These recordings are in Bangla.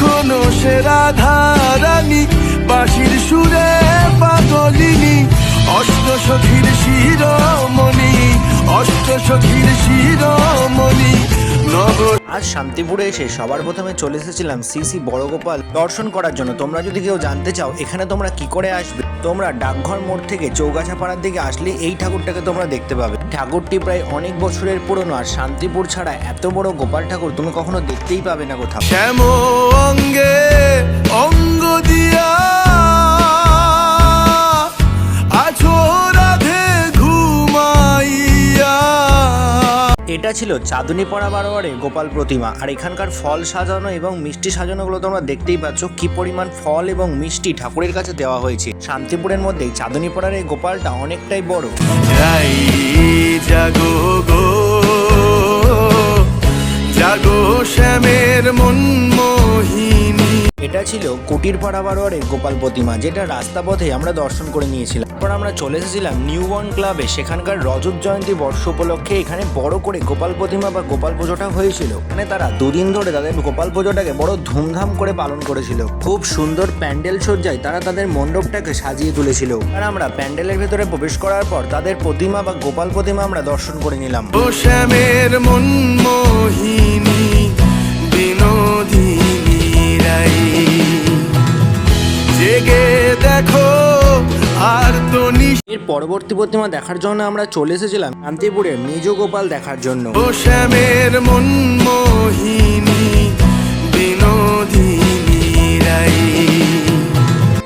এখনও সে রাধারানী বাঁশির সুরে পাগলিনী অষ্ট সখীর শিরোমণি অষ্ট সখীর শিরোমণি আজ শান্তিপুরে এসে সবার প্রথমে চলে এসেছিলাম সিসি বড়গোপাল দর্শন করার জন্য। তোমরা যদি কেউ জানতে চাও এখানে তোমরা কি করে আসবে? তোমরা ডাকঘর মোড় থেকে চৌগাছা পাড়ার দিকে আসলে এই ঠাকুরটাকে তোমরা দেখতে পাবে। ঠাকুরটি প্রায় অনেক বছরের পুরনো আর শান্তিপুর ছাড়া এত বড় গোপাল ঠাকুর তুমি কখনো দেখতেই পাবে না কোথাও। এটা ছিল চাঁদনি পড়া বারোয়ারে গোপাল প্রতিমা। আর এখানকার ফল সাজানো এবং মিষ্টি সাজানোগুলো তোমরা দেখতেই পাচ্ছ কি পরিমাণ ফল এবং মিষ্টি ঠাকুরের কাছে দেওয়া হয়েছে। শান্তিপুরের মধ্যে চাঁদনি পাড়ার এই গোপালটা অনেকটাই বড়। এটা ছিল কুটির পাড়া বারোয়ারের গোপাল প্রতিমা, যেটা রাস্তা পথে আমরা দর্শন করে নিয়েছিলাম। তারপর আমরা চলে এসেছিলাম নিউ বর্ন ক্লাবে। সেখানকার রজত জয়ন্তী বর্ষ উপলক্ষে এখানে বড় করে গোপাল প্রতিমা বা গোপাল পুজোটা হয়েছিল। মানে তারা দুদিন ধরে তাদের গোপাল পুজোটাকে বড় ধুমধাম করে পালন করেছিল। খুব সুন্দর প্যান্ডেল সজ্জায় তারা তাদের মণ্ডপটাকে সাজিয়ে তুলেছিল। আর আমরা প্যান্ডেলের ভেতরে প্রবেশ করার পর তাদের প্রতিমা বা গোপাল প্রতিমা আমরা দর্শন করে নিলাম। মন পরবর্তী প্রতিমা দেখার জন্য আমরা চলে এসেছিলাম শান্তিপুরে মেজ গোপাল দেখার জন্য। ও শ্যামের মন মোহিনী বিনোদিনী রাই।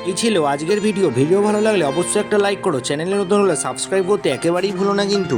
এই ছিল আজকের ভিডিও। ভিডিও ভালো লাগলে অবশ্যই একটা লাইক করো। চ্যানেলে নতুন হলে সাবস্ক্রাইব করতে একেবারেই ভুলো না কিন্তু।